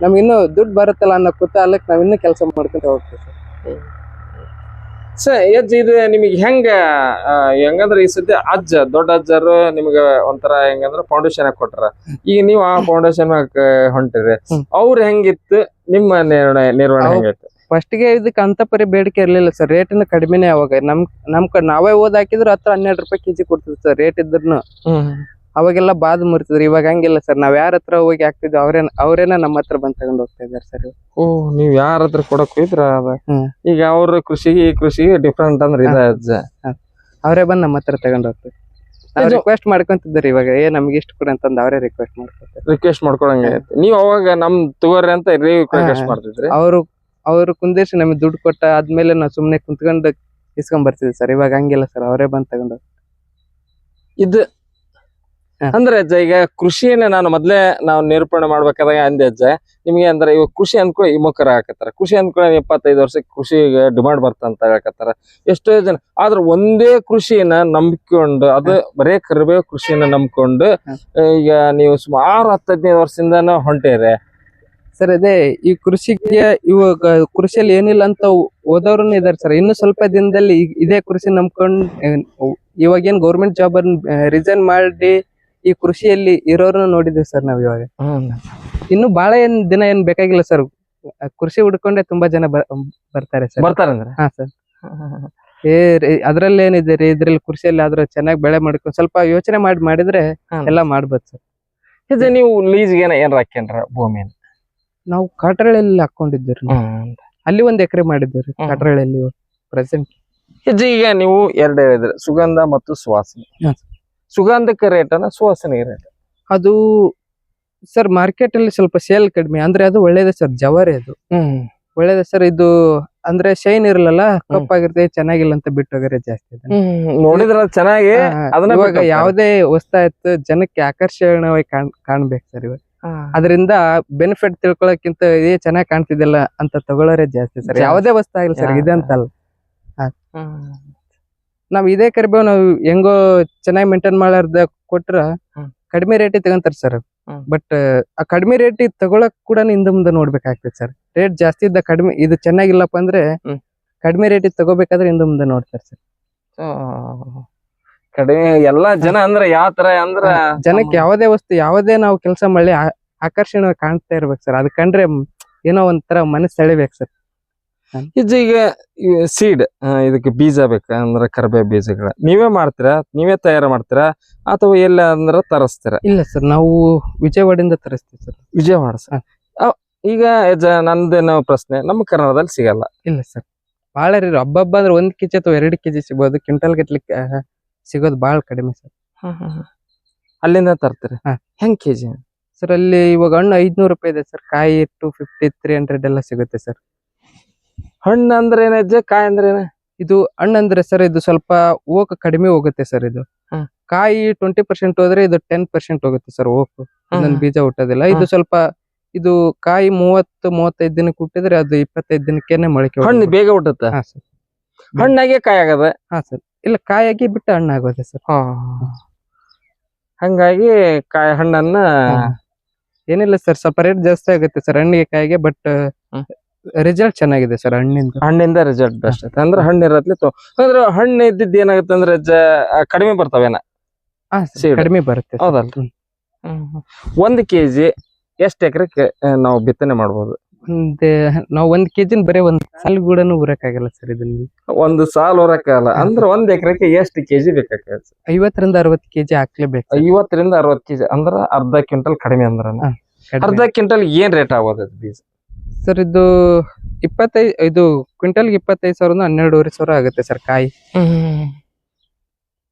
ನಮ್ಗೆ ಇನ್ನೂ ದುಡ್ಡು ಬರುತ್ತಲ್ಲ ಅನ್ನೋ ಕುತೂಹಲಕ್ಕೆ ನಾವ್ ಇನ್ನೂ ಕೆಲಸ ಮಾಡ್ಕೊಂತ ಹೋಗ್ತೀವಿ ಸರ್. ಸ ಎಜ್ ಇದು ನಿಮಗೆ ಹೆಂಗ ಹೆಂಗಂದ್ರೆ ಈ ಸದ್ಯ ಅಜ್ಜ ದೊಡ್ಡ ಅಜ್ಜರು ನಿಮ್ಗೆ ಒಂಥರ ಹೆಂಗಂದ್ರ ಫೌಂಡೇಶನ್ ಹಾಕಿ ಕೊಟ್ರ. ಈಗ ನೀವು ಆ ಫೌಂಡೇಶನ್ ಹೊಂಟಿರಿ. ಅವ್ರ ಹೆಂಗಿತ್ತು? ನಿಮ್ಮ ನಿರ್ಣಯ ನಿರ್ವಹಣೆ ಹೆಂಗಿತ್ತು ಹೆಂಗಿತ್ತು? ಫಸ್ಟ್ಗೆ ಇದಕ್ಕೆ ಅಂತ ಪರಿ ಬೇಡಿಕೆ ಇರ್ಲಿಲ್ಲ ಸರ್ ರೇಟಿನ ಕಡಿಮೆನೇ ಅವಾಗ. ನಮ್ ನಮ್ ಕಡೆ ನಾವೇ ಓದ್ ಹಾಕಿದ್ರು ಹತ್ರ ಹನ್ನೆರಡು ರೂಪಾಯಿ ಕೆಜಿ ಕೊಡ್ತಿದ್ರು ಸರ್ ರೇಟ್ ಇದ್ರು ಅವಾಗೆಲ್ಲ ಬಾದ್ ಮುರಿತಿದ್ರು ಇವಾಗ ಹಂಗಿಲ್ಲ ಸರ್. ನಾವ್ ಯಾರ ಹತ್ರ ಹೋಗಿ ಹಾಕ್ತಿದ್ವಿ ಅವ್ರೇನ ಅವ್ರೇನ ನಮ್ಮ ಹತ್ರ ಬಂದ್ ತಗೊಂಡ್ ಹೋಗ್ತಾ ಇದಾರೆ ಸರ್ ಓ ನೀವ್ ಯಾರ ಹತ್ರ ಕೊಡಕ್ ಹೋಯ್ತ್ರ ಅದ? ಹ್ಮ್. ಈಗ ಅವ್ರ ಕೃಷಿಗೆ ಈ ಕೃಷಿಗೆ ಡಿಫ್ರೆಂಟ್ ಅಂದ್ರೆ ಇದ ಅಜ್ಜ. ಅವರೇ ಬಂದ್ ನಮ್ಮ ಹತ್ರ ತಗೊಂಡ್ ನಾವ್ ಇದು- ರಿಕ್ವೆಸ್ಟ್ ಮಾಡ್ಕೊಂತಿದ್ದಾರೆ ಇವಾಗ. ಏ ನಮ್ಗೆ ಇಷ್ಟು ಕೊಡಿ ಅಂತಂದ್ ಅವರೇ ರಿಕ್ವೆಸ್ಟ್ ಮಾಡ್ಕೊತಾರೆ ರಿಕ್ವೆಸ್ಟ್ ಮಾಡ್ಕೊಳಂಗ ನೀವ್ ಅವಾಗ ನಮ್ ತಗೋರಿ ಅಂತ ರಿಕ್ವೆಸ್ಟ್ ಹಾ. ಮಾಡ್ತಿದ್ರಿ? ಅವರು ಅವರು ಕುಂದಿರ್ಸಿ ನಮಗೆ ದುಡ್ಡು ಕೊಟ್ಟ ಆದ್ಮೇಲೆ ನಾವ್ ಸುಮ್ನೆ ಕುಂತ್ಕೊಂಡು ಇಸ್ಕೊಂಡ್ ಬರ್ತಿದ್ವಿ ಸರ್. ಇವಾಗ ಹಂಗಿಲ್ಲ ಸರ್. ಅವರೇ ಬಂದ್ ತಗೊಂಡ್ ಇದು. ಅಂದ್ರೆ ಅಜ್ಜ ಈಗ ಕೃಷಿಯನ್ನ ನಾನು ಮೊದ್ಲೇ ನಾವು ನಿರೂಪಣೆ ಮಾಡ್ಬೇಕಾದಾಗ ಅಂದೆ ಅಜ್ಜ ನಿಮ್ಗೆ ಅಂದ್ರೆ ಇವಾಗ ಕೃಷಿ ಅನ್ಕೊಳ್ಳಿ ವಿಮುಖರ ಹಾಕತ್ತಾರ. ಕೃಷಿ ಅನ್ಕೊಳ್ಳಿ ಇಪ್ಪತ್ತೈದು ವರ್ಷಕ್ಕೆ ಕೃಷಿಗೆ ಡಿಮಾಂಡ್ ಬರ್ತಂತ ಹೇಳಕತ್ತಾರ. ಎಷ್ಟೋ ಜನ ಆದ್ರೆ ಒಂದೇ ಕೃಷಿಯನ್ನ ನಂಬಿಕೊಂಡು ಅದು ಬರೇ ಕರಿಬೇವು ಕೃಷಿಯನ್ನ ನಂಬ್ಕೊಂಡು ಈಗ ನೀವು ಸುಮಾರು ಹತ್ತು ಹದಿನೈದು ವರ್ಷದಿಂದ ಹೊಂಟೇರಿ. ಸರ್ ಅದೇ ಈ ಕೃಷಿಗೆ ಇವಾಗ ಕೃಷಿಯಲ್ಲಿ ಏನಿಲ್ಲ ಅಂತ ಓದೋರು ಇದಾರೆ ಸರ್. ಇನ್ನು ಸ್ವಲ್ಪ ದಿನದಲ್ಲಿ ಇದೇ ಕೃಷಿ ನಂಬ್ಕೊಂಡು ಇವಾಗ ಏನ್ ಗೌರ್ಮೆಂಟ್ ಜಾಬ್ ಅನ್ನ ರಿಸೈನ್ ಮಾಡಿ ಈ ಕೃಷಿಯಲ್ಲಿ ಇರೋರ್ನ ನೋಡಿದ್ವಿ ಸರ್ ನಾವ್ ಇವಾಗ. ಇನ್ನು ಬಹಳ ಏನ್ ದಿನ ಏನ್ ಬೇಕಾಗಿಲ್ಲ ಸರ್. ಕೃಷಿ ಹುಡ್ಕೊಂಡೆ ತುಂಬಾ ಜನ ಬರ್- ಬರ್ತಾರೆ ಸರ್. ಬರ್ತಾರಂದ್ರೆ ಹಾ ಸರ್. ಏ ಅದ್ರಲ್ಲಿ ಏನಿದೆ ರೀ ಇದ್ರಲ್ಲಿ ಕೃಷಿಯಲ್ಲಿ ಆದ್ರೆ ಚೆನ್ನಾಗಿ ಬೆಳೆ ಮಾಡ್ಕೊಂಡು ಸ್ವಲ್ಪ ಯೋಚನೆ ಮಾಡಿ ಮಾಡಿದ್ರೆ. ಎಲ್ಲ ಮಾಡ್ಬೋದು ಸರ್. ಇದು ನೀವು ಲೀಸ್ಗೆ ಏನ ಏನಾರ ಹಾಕ್ಯಂಡ್ರ ಭೂಮಿನ ನಾವು ಕಾಟ್ರಳ್ಳಿಯಲ್ಲಿ ಹಾಕೊಂಡಿದ್ದೀವಿ ಅಲ್ಲಿ ಒಂದ್ ಎಕರೆ ಮಾಡಿದ್ದೀವಿ ಹ್ಮ್. ಕಾಟ್ರಳ್ಳಿಯಲ್ಲಿ ಪ್ರೆಸೆಂಟ್ ಹೆಜ್ಜೆ ಈಗ ನೀವು ಎರಡು ಹೇಳಿದ್ರೆ ಸುಗಂಧ ಮತ್ತು ಸುವಾಸನೆ. ಹಾ. ಸುಗಂಧಕ್ಕೆ ರೇಟ್ ಅನ್ನ ಸುವಾಸನೆ ರೇಟ್. ಅದು ಸರ್ ಮಾರ್ಕೆಟ್ ಅಲ್ಲಿ ಸ್ವಲ್ಪ ಸೇಲ್ ಕಡಿಮೆ ಅಂದ್ರೆ ಅದು ಒಳ್ಳೇದೇ ಸರ್ ಜವಾರಿ ಅದು. ಒಳ್ಳೇದೇ ಸರ್ ಇದು ಅಂದ್ರೆ ಶೈನ್ ಇರಲ್ಲ ಕಪ್ಪಾಗಿರ್ತದೆ ಚೆನ್ನಾಗಿಲ್ಲ ಅಂತ ಬಿಟ್ಟು ಹೋಗ್ರೆ ಜಾಸ್ತಿ. ನೋಡಿದ್ರ ಚೆನ್ನಾಗಿ ಅದನ್ನ ಇವಾಗ ವಸ್ತು. ಯಾವುದೇ ವಸ್ತಾಯ್ತು ಜನಕ್ಕೆ ಆಕರ್ಷಣವಾಗಿ ಕಾಣ್ ಕಾಣ್ಬೇಕು ಸರ್ ಇವಾಗ. ಅದರಿಂದ ಬೆನಿಫಿಟ್ ತಿಳ್ಕೊಳಕ್ಕಿಂತ ಇದೇ ಚೆನ್ನಾಗಿ ಕಾಣ್ತಿದ್ದಿಲ್ಲ ಅಂತ ತಗೊಳ್ಳೋರೆ ಜಾಸ್ತಿ ಸರ್. ಯಾವ್ದೇ ಯಾವುದೇ ವಸ್ತು ಆಗಿಲ್ಲ ಸರ್ ಇದಂತಲ್ಲ. ನಾವ್ ಇದೇ ಕರಿಬೇವ್ ನಾವು ಹೆಂಗೋ ಚೆನ್ನಾಗಿ ಮೇಂಟೈನ್ ಮಾಡಾರ್ದ ಕೊಟ್ರ. ಕಡಿಮೆ ರೇಟ್ ತಗೊಂತಾರ ಸರ್ ಬಟ್ ಆ ಕಡಿಮೆ ರೇಟ್ ತಗೊಳಕ್ ಕೂಡ ಹಿಂದೆ ಮುಂದೆ ನೋಡ್ಬೇಕಾಗ್ತದೆ ಸರ್ ರೇಟ್ ಜಾಸ್ತಿ ಇದ್ದ ಕಡಿಮೆ ಇದು ಚೆನ್ನಾಗಿಲ್ಲಪ್ಪ ಅಂದ್ರೆ. ಕಡಿಮೆ ರೇಟ್ ತಗೋಬೇಕಾದ್ರೆ ಹಿಂದೆ ಮುಂದೆ ನೋಡ್ತಾರೆ ಸರ್ ಕಡಿಮೆ ಎಲ್ಲಾ ಜನ ಅಂದ್ರೆ ಯಾವ ತರ ಅಂದ್ರ ಜನಕ್ಕೆ ಯಾವುದೇ ವಸ್ತು ಯಾವುದೇ ನಾವು ಕೆಲಸ ಮಾಡಿ ಆಕರ್ಷಣೆ ಕಾಣ್ತಾ ಇರ್ಬೇಕು ಸರ್ ಅದ್ ಕಂಡ್ರೆ ಏನೋ ಒಂಥರ ಮನಸ್ಸು ಸೆಳಿಬೇಕು ಸರ್ ಇದು ಈಗ ಸೀಡ್ ಇದಕ್ಕೆ ಬೀಜ ಬೇಕ ಅಂದ್ರೆ ಕರ್ಬೇವು ಬೀಜಗಳ. ನೀವೇ ಮಾಡ್ತೀರಾ? ನೀವೇ ತಯಾರು ಮಾಡ್ತೀರಾ? ಅಥವಾ ಎಲ್ಲ ಅಂದ್ರೆ ತರಸ್ತೀರಾ? ಇಲ್ಲ ಸರ್ ನಾವು ವಿಜಯವಾಡಿಂದ ತರಿಸ್ತೀವಿ ಸರ್. ವಿಜಯವಾಡ ಸರ್. ಈಗ ನಂದೇನೋ ಪ್ರಶ್ನೆ ನಮ್ಮ ಕರ್ನಾಟಕದಲ್ಲಿ ಸಿಗಲ್ಲ. ಇಲ್ಲ ಸರ್ ಭಾಳ ರೀ ಹಬ್ಬ ಹಬ್ಬ ಅಂದ್ರೆ ಒಂದ್ ಕೆಜಿ ಅಥವಾ ಎರಡು ಕೆಜಿ ಸಿಗ್ಬೋದು. ಕ್ವಿಂಟಲ್ ಗಟ್ಲಿಕ್ಕೆ ಸಿಗೋದು ಭಾಳ ಕಡಿಮೆ ಸರ್. ಅಲ್ಲಿಂದ ತರ್ತೀರಿ. ಹೆಂಗ್ ಕೆಜಿ? ಸರ್ ಅಲ್ಲಿ ಇವಾಗ ಹಣ್ಣು ಐದ್ನೂರು ರೂಪಾಯಿ ಇದೆ ಸರ್. ಕಾಯಿ ಟು ಫಿಫ್ಟಿ ತ್ರೀ ಹಂಡ್ರೆಡ್ ಎಲ್ಲ ಸಿಗುತ್ತೆ ಸರ್. ಹಣ್ಣು ಅಂದ್ರೆ ಏನಜ್ಜ ಕಾಯಿ ಅಂದ್ರೆ ಏನ? ಇದು ಹಣ್ಣು ಅಂದ್ರೆ ಸರ್ ಇದು ಸ್ವಲ್ಪ ಓಕ್ ಕಡಿಮೆ ಹೋಗುತ್ತೆ ಸರ್ ಇದು. ಕಾಯಿ ಟ್ವೆಂಟಿ ಪರ್ಸೆಂಟ್ ಹೋದ್ರೆ ಇದು ಟೆನ್ ಪರ್ಸೆಂಟ್ ಹೋಗುತ್ತೆ ಸರ್ ಓಕ್. ನನ್ ಬೀಜ ಹುಟ್ಟೋದಿಲ್ಲ. ಇದು ಸ್ವಲ್ಪ ಇದು ಕಾಯಿ ಮೂವತ್ತು ಮೂವತ್ತೈದು ದಿನಕ್ಕೆ ಹುಟ್ಟಿದ್ರೆ ಅದು ಇಪ್ಪತ್ತೈದು ದಿನಕ್ಕೇನೆ ಮೊಳಕೆ ಹಣ್ಣು ಬೇಗ ಹುಟ್ಟುತ್ತೆ? ಹಣ್ಣಾಗೆ ಕಾಯಿ ಆಗದ? ಹಾ ಸರ್. ಇಲ್ಲ ಕಾಯಾಗಿ ಬಿಟ್ಟು ಹಣ್ಣು ಆಗೋದೆ ಸರ್. ಹಂಗಾಗಿ ಕಾಯಿ ಹಣ್ಣನ್ನ ಏನಿಲ್ಲ ಸರ್ ಸ್ವಲ್ಪ ರೇಟ್ ಜಾಸ್ತಿ ಆಗುತ್ತೆ ಸರ್ ಹಣ್ಣಿಗೆ ಕಾಯಿಗೆ ಬಟ್. ರಿಸಲ್ಟ್ ಚೆನ್ನಾಗಿದೆ ಸರ್ ಹಣ್ಣಿಂದ. ಹಣ್ಣಿಂದ ರಿಸಲ್ಟ್ ಬೆಸ್ಟ್ ಐತೆ ಅಂದ್ರೆ ಹಣ್ಣು ಇರತ್ಲಿ ತೊ ಅಂದ್ರೆ ಹಣ್ಣು ಇದ್ದಿದ್ದು ಏನಾಗುತ್ತೆ ಅಂದ್ರೆ ಜ ಕಡಿಮೆ ಬರ್ತಾವೇನ ಹಾ ಕಡಿಮೆ ಬರುತ್ತೆ ಹೌದಲ್ ಹೌದಲ್ರಿ? ಹ್ಮ್. ಒಂದು ಕೆಜಿ ಎಷ್ಟ್ ಎಕರೆ ನಾವು ಬಿತ್ತನೆ ಮಾಡ್ಬೋದು? ಒಂದ್ ನಾವು ಒಂದ್ ಕೆಜಿನ ಬರೀ ಒಂದ್ ಸಾಲ್ ಗೂಡನು ಊರಕ್ಕಾಗಲ್ಲ ಸರ್ ಇದನ್ನ. ಒಂದು ಸಾಲು ಊರಕ್ಕಾಗಲ್ಲ. ಅಂದ್ರೆ ಒಂದ್ ಎಕರೆಗೆ ಎಷ್ಟು ಕೆಜಿ ಬೇಕಾಗ್ತದೆ ಐವತ್ತರಿಂದ ಅರವತ್ತು ಕೆಜಿ ಹಾಕ್ಲೇಬೇಕು ಬೇಕು ಐವತ್ತರಿಂದ ಅರವತ್ ಕೆಜಿ. ಅಂದ್ರ ಅರ್ಧ ಕ್ವಿಂಟಲ್ ಕಡಿಮೆ ಅಂದ್ರ ಅರ್ಧ ಕ್ವಿಂಟಲ್ ಏನ್ ರೇಟ್ ಆಗೋದು ಬೀಜ? ಸರ್ ಇದು ಇಪ್ಪತ್ತೈದು ಇದು ಕ್ವಿಂಟಲ್ಗೆ ಇಪ್ಪತ್ತೈದು ಸಾವಿರದ ಹನ್ನೆರಡೂವರೆ ಸಾವಿರ ಆಗುತ್ತೆ ಸರ್ ಕಾಯಿ.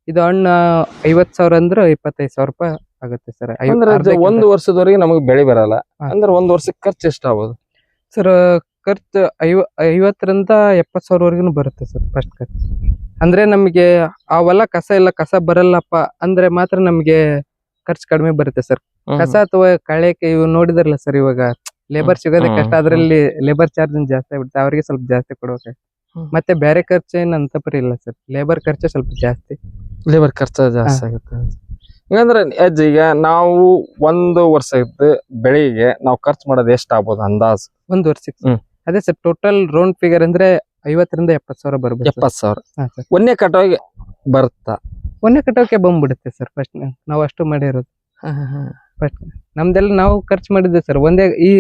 ಇದು ಹಣ್ಣು ಐವತ್ ಸಾವಿರ ಅಂದ್ರೆ ಇಪ್ಪತ್ತೈದು ಸಾವಿರ ರೂಪಾಯಿ ಆಗುತ್ತೆ ಸರ್. ಅಂದ್ರೆ ಅದು ಒಂದು ವರ್ಷದವರೆಗೆ ನಮಗೆ ಬೆಳೆ ಬರಲ್ಲ. ಅಂದ್ರೆ ಒಂದು ವರ್ಷಕ್ಕೆ ಖರ್ಚು ಎಷ್ಟು ಆಗ್ಬೋದು ಸರ್ ಖರ್ಚು ಐವ ಐವತ್ತರಿಂದ ಎಪ್ಪತ್ತು ಸಾವಿರವರೆಗೂ ಬರುತ್ತೆ ಸರ್ ಫಸ್ಟ್ ಖರ್ಚು. ಅಂದ್ರೆ ನಮಗೆ ಆ ಹೊಲ ಕಸ ಇಲ್ಲ ಕಸ ಬರಲ್ಲಪ್ಪ ಅಂದ್ರೆ ಮಾತ್ರ ನಮಗೆ ಖರ್ಚು ಕಡಿಮೆ ಬರುತ್ತೆ ಸರ್. ಕಸ ಅಥವಾ ಕಳೆಕೆ ಇವು ನೋಡಿದಾರಲ್ಲ ಸರ್ ಇವಾಗ. ಲೇಬರ್ ಸಿಗೋದೇ ಕಷ್ಟ. ಅದ್ರಲ್ಲಿ ಲೇಬರ್ ಚಾರ್ಜ್ ಜಾಸ್ತಿ ಆಗ್ಬಿಡುತ್ತೆ. ಅವರಿಗೆ ಸ್ವಲ್ಪ ಜಾಸ್ತಿ ಕೊಡೋಕೆ ಮತ್ತೆ ಬೇರೆ ಖರ್ಚು ಏನು ಅಂತ ಪರಿ ಇಲ್ಲ ಸರ್. ಲೇಬರ್ ಖರ್ಚು ಸ್ವಲ್ಪ ಜಾಸ್ತಿ. ಲೇಬರ್ ಖರ್ಚು ಜಾಸ್ತಿ ಆಗುತ್ತೆ. ಹಂಗಂದ್ರೆ ಅಜ್ಜ ಈಗ ನಾವು ಒಂದು ವರ್ಷದ ಬೆಳಿಗ್ಗೆ ನಾವು ಖರ್ಚು ಮಾಡೋದು ಎಷ್ಟು ಆಗ್ಬೋದು ಅಂದಾಜು? ಒಂದು ವರ್ಷಕ್ಕೆ ಅದೇ ಸರ್ ಟೋಟಲ್ ರೌಂಡ್ ಫಿಗರ್ ಅಂದ್ರೆ ಐವತ್ತರಿಂದ ಎಪ್ಪತ್ತು ಸಾವಿರ ಬರ್ಬೋದು ಎಪ್ಪತ್ತು ಎಪ್ಪತ್ ಸಾವಿರ ಒಂದೇ ಕಟಾವಿಗೆ ಬರುತ್ತಾ? ಒಂದೇ ಕಟ್ಟೋಕೆ ಬಂದ್ಬಿಡುತ್ತೆ ಸರ್ ಫಸ್ಟ್ ನಾವು ಅಷ್ಟು ಮಾಡಿರೋದು. ಫಸ್ಟ್ ನಮ್ದೆಲ್ಲ ನಾವು ಖರ್ಚು ಮಾಡಿದ್ದೆ ಸರ್. ಒಂದೇ ಈ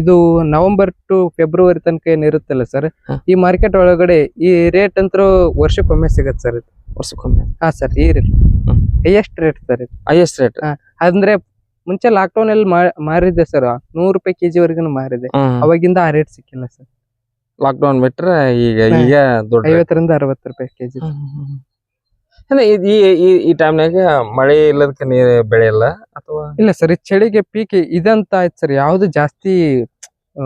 ಇದು ನವೆಂಬರ್ ಟು ಫೆಬ್ರವರಿ ತನಕ ಏನಿರುತ್ತಲ್ಲ ಸರ್ ಈ ಮಾರ್ಕೆಟ್ ಒಳಗಡೆ ಈ ರೇಟ್ ಅಂತೂ ವರ್ಷಕ್ಕೊಮ್ಮೆ ಸಿಗತ್ತೆ ಸರ್ ಇದು. ವರ್ಷಕ್ಕೊಮ್ಮೆ. ಹಾ ಸರ್ ಈ ರೇಟ್ ಹೈಯೆಸ್ಟ್ ರೇಟ್ ಸರ್ ಇದು. ಹೈಯೆಸ್ಟ್ ರೇಟ್ ಅಂದ್ರೆ ಮುಂಚೆ ಲಾಕ್ಡೌನ್ ಅಲ್ಲಿ ಮಾರಿದ್ದೆ ಸರ್ ನೂರು ರೂಪಾಯಿ ಕೆಜಿ ವರೆಗೂ ಮಾರಿದೆ ಅವಾಗಿಂದ ಆ ರೇಟ್ ಸಿಕ್ಕಿಲ್ಲ ಸರ್. ಲಾಕ್ಡೌನ್ ಬಿಟ್ರೆ ಈಗ. ಈಗ. ಐವತ್ತರಿಂದ ಅರವತ್ತು ರೂಪಾಯಿ ಕೆಜಿ. ಅಂದ್ರೆ ಈ ಈ ಈ ಟೈಮ್ನಾಗ ಮಳೆ ಇಲ್ಲದಕ್ಕೆ ನೀರ್ ಬೆಳೆಯಲ್ಲ ಅಥವಾ? ಇಲ್ಲ ಸರ್ ಈ ಚಳಿಗೆ ಪೀಕ್ ಇದಂತ ಆಯ್ತು ಸರ್. ಯಾವ್ದು ಜಾಸ್ತಿ ಆ,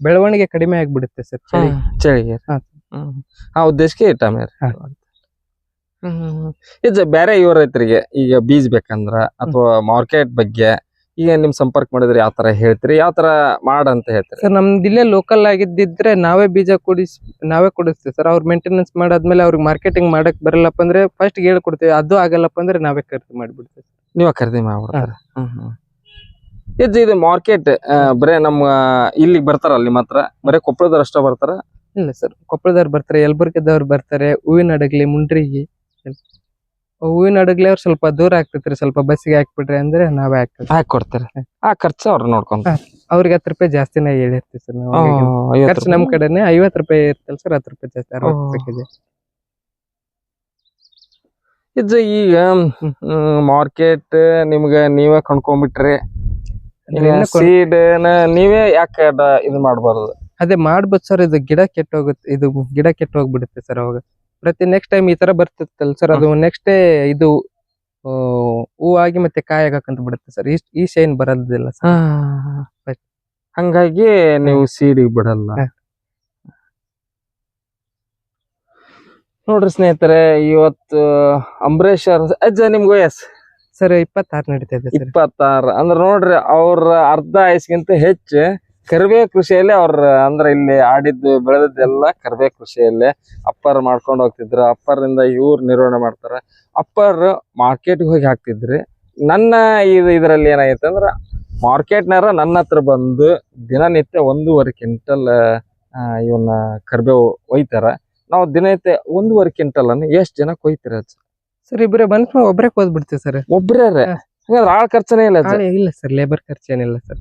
ಬೆಳವಣಿಗೆ ಕಡಿಮೆ ಆಗ್ಬಿಡುತ್ತೆ ಸರ್ ಚಳಿ ಚಳಿಗೆ. ಹಾ. ಹ್ಮ್. ಆ ಉದ್ದೇಶಕ್ಕೆ ಈ ಟೈಮ್ ಹಾ. ಇದು ಬೇರೆ ಇವ್ರ ರೈತರಿಗೆ ಈಗ ಬೀಜ ಬೇಕಂದ್ರ ಅಥವಾ ಮಾರ್ಕೆಟ್ ಬಗ್ಗೆ ಈಗ ನಿಮ್ ಸಂಪರ್ಕ ಮಾಡಿದ್ರೆ ಯಾವ ತರ ಹೇಳ್ತೀರಿ? ಯಾವ ತರ ಮಾಡ ಅಂತ ಹೇಳ್ತೀರಿ? ಸರ್ ನಮ್ದು ಇಲ್ಲೇ ಲೋಕಲ್ ಆಗಿದ್ದಿದ್ರೆ ನಾವೇ ಬೀಜ ಕೊಡಿಸ್ ನಾವೇ ಕೊಡಿಸ್ತೀವಿ ಸರ್. ಅವ್ರ ಮೇಂಟೆನೆನ್ಸ್ ಮಾಡಾದ್ಮೇಲೆ ಅವ್ರಿಗೆ ಮಾರ್ಕೆಟಿಂಗ್ ಮಾಡಕ್ ಬರಲ್ಲಪ್ಪ ಅಂದ್ರೆ ಫಸ್ಟ್ ಹೇಳ್ಕೊಡ್ತೀವಿ. ಅದು ಆಗಲ್ಲಪ್ಪ ಅಂದ್ರೆ ನಾವೇ ಖರೀದಿ ಮಾಡಿಬಿಡ್ತೀವಿ ನೀವೇ ಖರೀದಿ ಮಾಡ್ಬಿಡ್ತಾರೆ? ಇದು ಇದು ಮಾರ್ಕೆಟ್ ಬರೇ ನಮ್ಮ ಇಲ್ಲಿಗೆ ಬರ್ತಾರ ಅಲ್ಲಿ ಮಾತ್ರ ಬರೇ ಕೊಪ್ಪಳದವ್ರು ಅಷ್ಟೇ ಬರ್ತಾರ? ಇಲ್ಲ ಸರ್. ಕೊಪ್ಪಳದವ್ರು ಬರ್ತಾರೆ ಯಲಬುರ್ಗದವ್ರು ಬರ್ತಾರೆ ಹೂವಿನ ಹಡಗ್ಲಿ ಮುಂಡ್ರಿಗಿ. ಹೂವಿನ ಹಡಗ್ಲಿ ಅವ್ರು ಸ್ವಲ್ಪ ದೂರ ಆಗ್ತೈತ್ರಿ ಸ್ವಲ್ಪ ಬಸ್ಸಿಗೆ ಹಾಕ್ಬಿಟ್ರಿ ಅಂದ್ರೆ ನಾವೇ ಹಾಕ್ತೀವಿ ಹಾಕಿ ಕೊಡ್ತಾರೆ. ಆ ಖರ್ಚು ಅವ್ರು ನೋಡ್ಕೊಂತ ಅವ್ರಿಗೆ ಹತ್ತು ರೂಪಾಯಿ ಜಾಸ್ತಿನೇ ಹೇಳಿರ್ತೀವಿ ಸರ್ ನಾವು. ಖರ್ಚು ನಮ್ ಕಡೆನೆ ಐವತ್ತು ರೂಪಾಯಿ ಇರ್ತಲ್ಲ ಸರ್ ಹತ್ತು ರೂಪಾಯಿ ಜಾಸ್ತಿ ಅರವತ್ತು ರೂಪಾಯಿ ಕೆಜಿ. ಇದು ಈಗ ಮಾರ್ಕೆಟ್ ನಿಮ್ಗೆ ನೀವೇ ಕೊಂಡ್ಕೊಂಡ್ಬಿಟ್ರಿ. ಸೀಡ್ ನೀವೇ ಯಾಕೆ ಇದು ಮಾಡಬಾರ್ದು? ಅದೇ ಮಾಡ್ಬೋದು ಸರ್ ಇದು ಗಿಡ ಕೆಟ್ಟೋಗುತ್ತೆ ಇದು ಗಿಡ ಕೆಟ್ಟ ಹೋಗ್ಬಿಡುತ್ತೆ ಸರ್ ಅವಾಗ. ಪ್ರತಿ ನೆಕ್ಸ್ಟ್ ಟೈಮ್ ಈ ತರ ಬರ್ತಿತ್ತಲ್ಲ ಸರ್ ಅದು ನೆಕ್ಸ್ಟ್ ಡೇ ಇದು ಹೂವಾಗಿ ಮತ್ತೆ ಕಾಯಿ ಆಗಕ್ಕಂತ ಬಿಡುತ್ತೆ ಸರ್ ಈ ಈ ಶೈನ್ ಬರೋದಿಲ್ಲ ಸರ್ ಹಂಗಾಗಿ ನೀವು ಸೀಡಿ ಬಿಡಲ್ಲ. ನೋಡ್ರಿ ಸ್ನೇಹಿತರೆ ಇವತ್ತು ಅಂಬರೀಶ್ ಅವ್ರ ಅಜ್ಜ ನಿಮ್ಗೆ ವಯಸ್ ಸರ್ ಇಪ್ಪತ್ತಾರು ನಡೀತಾ ಇದೆ ಇಪ್ಪತ್ತಾರು. ಅಂದ್ರೆ ನೋಡ್ರಿ ಅವ್ರ ಅರ್ಧ ಆಯಸ್ಗಿಂತ ಹೆಚ್ಚು. ಕರಿಬೇ ಕೃಷಿಯಲ್ಲಿ ಅವ್ರ ಅಂದ್ರೆ ಇಲ್ಲಿ ಆಡಿದ್ದು ಬೆಳೆದದ್ದೆಲ್ಲ ಕರಿಬೇ ಕೃಷಿಯಲ್ಲೇ ಅಪ್ಪರ್ ಮಾಡ್ಕೊಂಡು ಹೋಗ್ತಿದ್ರು. ಅಪ್ಪರಿಂದ ಇವ್ರು ನಿರ್ವಹಣೆ ಮಾಡ್ತಾರೆ. ಅಪ್ಪರ್ ಮಾರ್ಕೆಟ್ಗೆ ಹೋಗಿ ಹಾಕ್ತಿದ್ರಿ. ನನ್ನ ಇದು ಇದರಲ್ಲಿ ಏನಾಗೈತೆ ಅಂದ್ರೆ ಮಾರ್ಕೆಟ್ನಾರ ನನ್ನ ಹತ್ರ ಬಂದು ದಿನನಿತ್ಯ ಒಂದೂವರೆ ಕ್ವಿಂಟಲ್ ಇವನ್ನ ಕರಿಬೇವು ಒಯ್ತಾರ. ನಾವು ದಿನನಿತ್ಯ ಒಂದೂವರೆ ಕ್ವಿಂಟಲ್ ಅನ್ನು ಎಷ್ಟ್ ಜನ ಕೊಯ್ತೀರ ಸರ್ ಇಬ್ಬರೇ ಬಂದ್ ಒಬ್ಬರೇ ಹೋದ್ಬಿಡ್ತೀವಿ ಸರ್. ಒಬ್ಬರೇ ಹಂಗಂದ್ರ ಆಳ್ ಖರ್ಚನೇ ಇಲ್ಲ ಇಲ್ಲ ಸರ್ ಲೇಬರ್ ಖರ್ಚೇನಿಲ್ಲ ಸರ್.